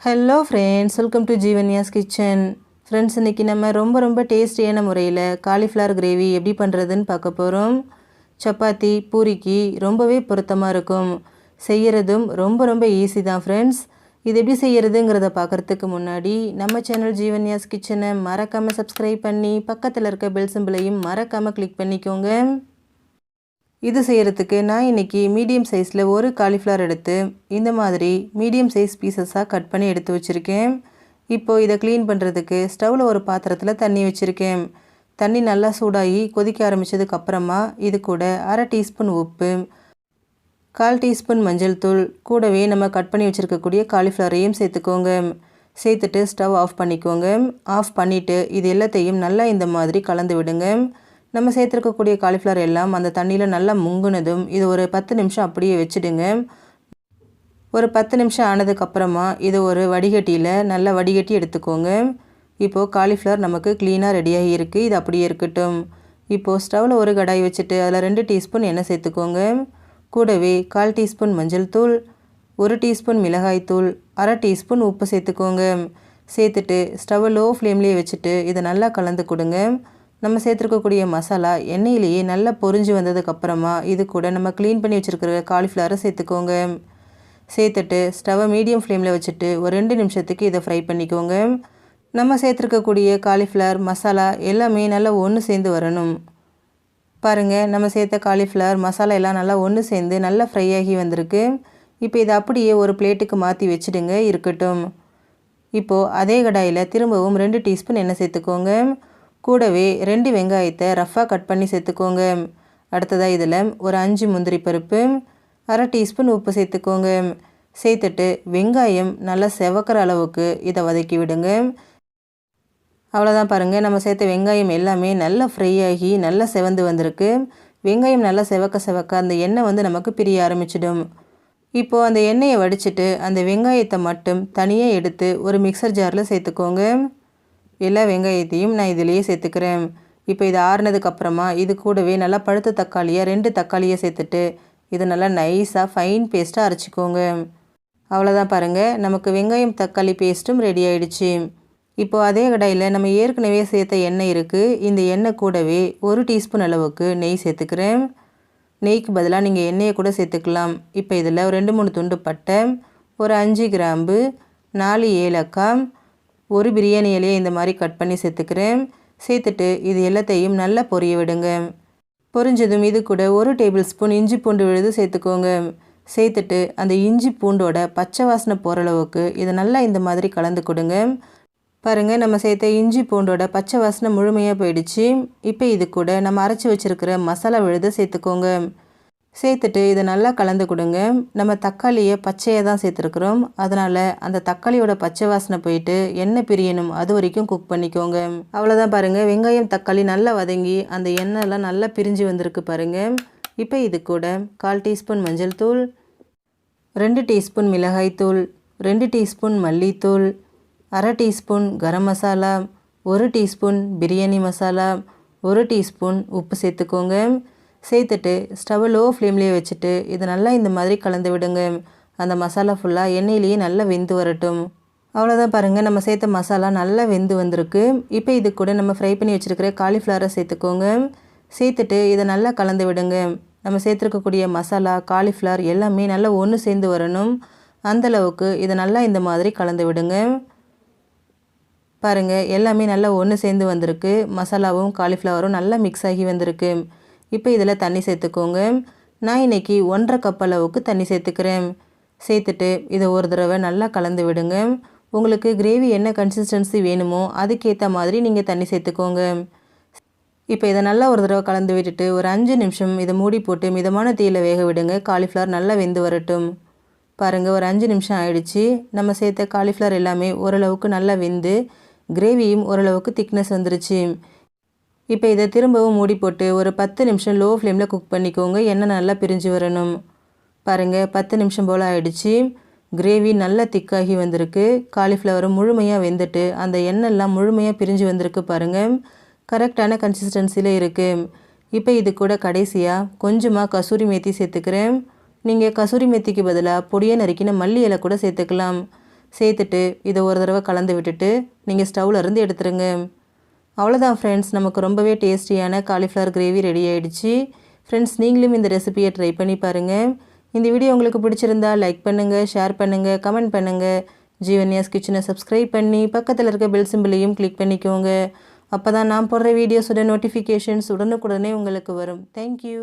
Hello friends welcome to Jeevanya's kitchen friends இன்றைக்கி நம்ம ரொம்ப ரொம்ப டேஸ்டியான முறையில் காலிஃப்ளவர் கிரேவி எப்படி பண்ணுறதுன்னு பார்க்க போகிறோம் சப்பாத்தி பூரிக்கு ரொம்பவே பொருத்தமாக இருக்கும். செய்கிறதும் ரொம்ப ரொம்ப ஈஸி தான் ஃப்ரெண்ட்ஸ் இது எப்படி செய்கிறதுங்கிறத பார்க்குறதுக்கு முன்னாடி நம்ம சேனல் ஜீவன்யாஸ் கிச்சனை மறக்காமல் சப்ஸ்கிரைப் பண்ணி பக்கத்தில் இருக்க பெல் சிம்பிளையும் மறக்காமல் கிளிக் பண்ணிக்கோங்க. இது செய்கிறதுக்கு நான் இன்றைக்கி மீடியம் சைஸில் ஒரு காலிஃப்ளவர் எடுத்து இந்த மாதிரி மீடியம் சைஸ் பீசஸாக கட் பண்ணி எடுத்து வச்சுருக்கேன். இப்போது இதை க்ளீன் பண்ணுறதுக்கு ஸ்டவ்வில் ஒரு பாத்திரத்தில் தண்ணி வச்சுருக்கேன். தண்ணி நல்லா சூடாகி கொதிக்க ஆரம்பித்ததுக்கப்புறமா இது கூட அரை டீஸ்பூன் உப்பு கால் டீஸ்பூன் மஞ்சள் தூள் கூடவே நம்ம கட் பண்ணி வச்சுருக்கக்கூடிய காலிஃப்ளவரையும் சேர்த்துக்கோங்க. சேர்த்துட்டு ஸ்டவ் ஆஃப் பண்ணிக்கோங்க. ஆஃப் பண்ணிவிட்டு இது எல்லாத்தையும் நல்லா இந்த மாதிரி கலந்து விடுங்க. நம்ம சேர்த்துருக்கக்கூடிய காலிஃப்ளவர் எல்லாம் அந்த தண்ணியில் நல்லா முங்குனதும் இது ஒரு பத்து நிமிஷம் அப்படியே வச்சுடுங்க. ஒரு பத்து நிமிஷம் ஆனதுக்கப்புறமா இது ஒரு வடிகட்டியில் நல்லா வடிகட்டி எடுத்துக்கோங்க. இப்போது காலிஃப்ளவர் நமக்கு க்ளீனாக ரெடியாகி இருக்குது இது அப்படியே இருக்கட்டும். இப்போது ஸ்டவ்வில் ஒரு கடாய் வச்சுட்டு அதில் ரெண்டு டீஸ்பூன் எண்ணெய் சேர்த்துக்கோங்க. கூடவே கால் டீஸ்பூன் மஞ்சள் தூள் ஒரு டீஸ்பூன் மிளகாய் தூள் அரை டீஸ்பூன் உப்பு சேர்த்துக்கோங்க. சேர்த்துட்டு ஸ்டவ்வை லோ ஃப்ளேம்லேயே வச்சுட்டு இதை நல்லா கலந்து கொடுங்க. நம்ம சேர்த்துருக்கக்கூடிய மசாலா எண்ணெயிலேயே நல்லா பொரிஞ்சு வந்ததுக்கப்புறமா இது கூட நம்ம க்ளீன் பண்ணி வச்சுருக்கிற காலிஃப்ளவரை சேர்த்துக்கோங்க. சேர்த்துட்டு ஸ்டவ்வை மீடியம் ஃப்ளேமில் வச்சுட்டு ஒரு ரெண்டு நிமிஷத்துக்கு இதை ஃப்ரை பண்ணிக்கோங்க. நம்ம சேர்த்துருக்கக்கூடிய காலிஃப்ளவர் மசாலா எல்லாமே நல்லா ஒன்று சேர்ந்து வரணும். பாருங்கள் நம்ம சேர்த்த காலிஃப்ளவர் மசாலா எல்லாம் நல்லா ஒன்று சேர்ந்து நல்லா ஃப்ரை ஆகி வந்திருக்கு. இப்போ இதை அப்படியே ஒரு பிளேட்டுக்கு மாற்றி வச்சுடுங்க இருக்கட்டும். இப்போது அதே கடாயில் திரும்பவும் ரெண்டு டீஸ்பூன் எண்ணெய் சேர்த்துக்கோங்க. கூடவே ரெண்டு வெங்காயத்தை ரஃப்பாக கட் பண்ணி சேர்த்துக்கோங்க. அடுத்ததாக இதில் ஒரு அஞ்சு முந்திரி பருப்பு அரை டீஸ்பூன் உப்பு சேர்த்துக்கோங்க. சேர்த்துட்டு வெங்காயம் நல்லா செவக்கிற அளவுக்கு இதை வதக்கி விடுங்க. அவ்வளோதான் பாருங்கள் நம்ம சேர்த்த வெங்காயம் எல்லாமே நல்லா ஃப்ரை ஆகி நல்லா செவந்து வந்திருக்கு. வெங்காயம் நல்லா செவக்க செவக்க அந்த எண்ணெய் வந்து நமக்கு பிரிய ஆரம்பிச்சிடும். இப்போது அந்த எண்ணெயை வடிச்சிட்டு அந்த வெங்காயத்தை மட்டும் தனியாக எடுத்து ஒரு மிக்சர் ஜாரில் சேர்த்துக்கோங்க. எல்லா வெங்காயத்தையும் நான் இதிலேயே சேர்த்துக்கிறேன். இப்போ இது ஆறுனதுக்கப்புறமா இது கூடவே நல்லா பழுத்த தக்காளியாக ரெண்டு தக்காளியை சேர்த்துட்டு இதை நல்லா நைஸாக ஃபைன் பேஸ்ட்டாக அரைச்சிக்கோங்க. அவ்வளோதான் பாருங்கள் நமக்கு வெங்காயம் தக்காளி பேஸ்ட்டும் ரெடி ஆயிடுச்சு. இப்போது அதே கடாயில் நம்ம ஏற்கனவே சேர்த்த எண்ணெய் இருக்குது இந்த எண்ணெய் கூடவே ஒரு டீஸ்பூன் அளவுக்கு நெய் சேர்த்துக்கிறேன். நெய்க்கு பதிலாக நீங்கள் எண்ணெயை கூட சேர்த்துக்கலாம். இப்போ இதில் ஒரு ரெண்டு மூணு துண்டு பட்டை ஒரு அஞ்சு கிராம்பு நாலு ஏலக்காய் ஒரு பிரியாணி இலையை இந்த மாதிரி கட் பண்ணி சேர்த்துக்கிறேன். சேர்த்துட்டு இது எல்லாத்தையும் நல்லா பொரிய விடுங்க. பொரிஞ்சதும் இது கூட ஒரு டேபிள் ஸ்பூன் இஞ்சி பூண்டு விழுது சேர்த்துக்கோங்க. சேர்த்துட்டு அந்த இஞ்சி பூண்டோட பச்சை வாசனை போகிற அளவுக்கு இதை நல்லா இந்த மாதிரி கலந்து கொடுங்க. பாருங்கள் நம்ம சேர்த்த இஞ்சி பூண்டோட பச்சை வாசனை முழுமையாக போயிடுச்சு. இப்போ இது கூட நம்ம அரைச்சி வச்சுருக்கிற மசாலா விழுதை சேர்த்துக்கோங்க. சேர்த்துட்டு இதை நல்லா கலந்து கொடுங்க. நம்ம தக்காளியை பச்சையாக தான் சேர்த்துருக்குறோம். அதனால் அந்த தக்காளியோட பச்சை வாசனை போயிட்டு எண்ணெய் பிரியணும். அது வரைக்கும் குக் பண்ணிக்கோங்க. அவ்வளோதான் பாருங்கள் வெங்காயம் தக்காளி நல்லா வதங்கி அந்த எண்ணெய்லாம் நல்லா பிரிஞ்சு வந்திருக்கு பாருங்கள் இப்போ இது கூட கால் டீஸ்பூன் மஞ்சள் தூள் ரெண்டு டீஸ்பூன் மிளகாய்த்தூள் ரெண்டு டீஸ்பூன் மல்லித்தூள் அரை டீஸ்பூன் கரம் மசாலா ஒரு டீஸ்பூன் பிரியாணி மசாலா ஒரு டீஸ்பூன் உப்பு சேர்த்துக்கோங்க. சேர்த்துட்டு ஸ்டவ் லோ ஃப்ளேம்லேயே வச்சுட்டு இது நல்லா இந்த மாதிரி கலந்து விடுங்க. அந்த மசாலா ஃபுல்லாக எண்ணெயிலேயே நல்லா வெந்து வரட்டும். அவ்வளோதான் பாருங்கள் நம்ம சேர்த்த மசாலா நல்லா வெந்து வந்திருக்கு. இப்போ இது கூட நம்ம ஃப்ரை பண்ணி வச்சுருக்கிற காலிஃப்ளவரை சேர்த்துக்கோங்க. சேர்த்துட்டு இதை நல்லா கலந்து விடுங்க. நம்ம சேர்த்துருக்கக்கூடிய மசாலா காலிஃப்ளவர் எல்லாமே நல்லா ஒன்று சேர்ந்து வரணும். அந்தளவுக்கு இதை நல்லா இந்த மாதிரி கலந்து விடுங்க. பாருங்கள் எல்லாமே நல்லா ஒன்று சேர்ந்து வந்திருக்கு. மசாலாவும் காலிஃப்ளவரும் நல்லா மிக்ஸ் ஆகி வந்திருக்கு. இப்போ இதில் தண்ணி சேர்த்துக்கோங்க. நான் இன்றைக்கி ஒன்றரை கப் அளவுக்கு தண்ணி சேர்த்துக்கிறேன். சேர்த்துட்டு இதை ஒரு தடவை நல்லா கலந்து விடுங்க. உங்களுக்கு கிரேவி என்ன கன்சிஸ்டன்சி வேணுமோ அதுக்கேற்ற மாதிரி நீங்கள் தண்ணி சேர்த்துக்கோங்க. இப்போ இதை நல்லா ஒரு தடவை கலந்து விட்டுட்டு ஒரு அஞ்சு நிமிஷம் இதை மூடி போட்டு மிதமான தீயில் வேக விடுங்க. காலிஃப்ளவர் நல்லா வெந்து வரட்டும். பாருங்கள் ஒரு அஞ்சு நிமிஷம் ஆயிடுச்சு. நம்ம சேர்த்த காலிஃப்ளவர் எல்லாமே ஓரளவுக்கு நல்லா வெந்து கிரேவியும் ஓரளவுக்கு திக்னஸ் வந்துருச்சு. இப்போ இதை திரும்பவும் மூடி போட்டு ஒரு பத்து நிமிஷம் லோ ஃப்ளேமில் குக் பண்ணிக்கோங்க. எண்ணெய் நல்லா பிரிஞ்சு வரணும். பாருங்கள் பத்து நிமிஷம் போல் ஆயிடுச்சு. கிரேவி நல்லா திக்காகி வந்திருக்கு. காலிஃப்ளவரும் முழுமையாக வெந்துட்டு அந்த எண்ணெய்லாம் முழுமையாக பிரிஞ்சு வந்திருக்கு பாருங்கள் கரெக்டான கன்சிஸ்டன்சியில் இருக்குது இப்போ இது கூட கடைசியாக கொஞ்சமாக கசூரி மேத்தி சேர்த்துக்கிறேன். நீங்கள் கசூரி மேத்திக்கு பதிலாக பொடியை நறுக்கின மல்லி இலை கூட சேர்த்துக்கலாம். சேர்த்துட்டு இதை ஒரு தடவை கலந்து விட்டுட்டு நீங்கள் ஸ்டவ்லேருந்து இருந்து எடுத்துருங்க. அவ்வளோதான் ஃப்ரெண்ட்ஸ் நமக்கு ரொம்பவே டேஸ்டியான காலிஃப்ளவர் கிரேவி ரெடி ஆகிடுச்சு ஃப்ரெண்ட்ஸ் நீங்களும் இந்த ரெசிபியை ட்ரை பண்ணி பாருங்கள் இந்த வீடியோ உங்களுக்கு பிடிச்சிருந்தா லைக் பண்ணுங்கள் ஷேர் பண்ணுங்கள் கமெண்ட் பண்ணுங்கள் ஜீவன்யாஸ் கிச்சனை சப்ஸ்கிரைப் பண்ணி பக்கத்தில் இருக்க பெல் சிம்பிளையும் கிளிக் பண்ணிக்கோங்க. அப்போ தான் நான் போடுற வீடியோஸோட நோட்டிஃபிகேஷன்ஸ் உடனுக்குடனே உங்களுக்கு வரும். தேங்க்யூ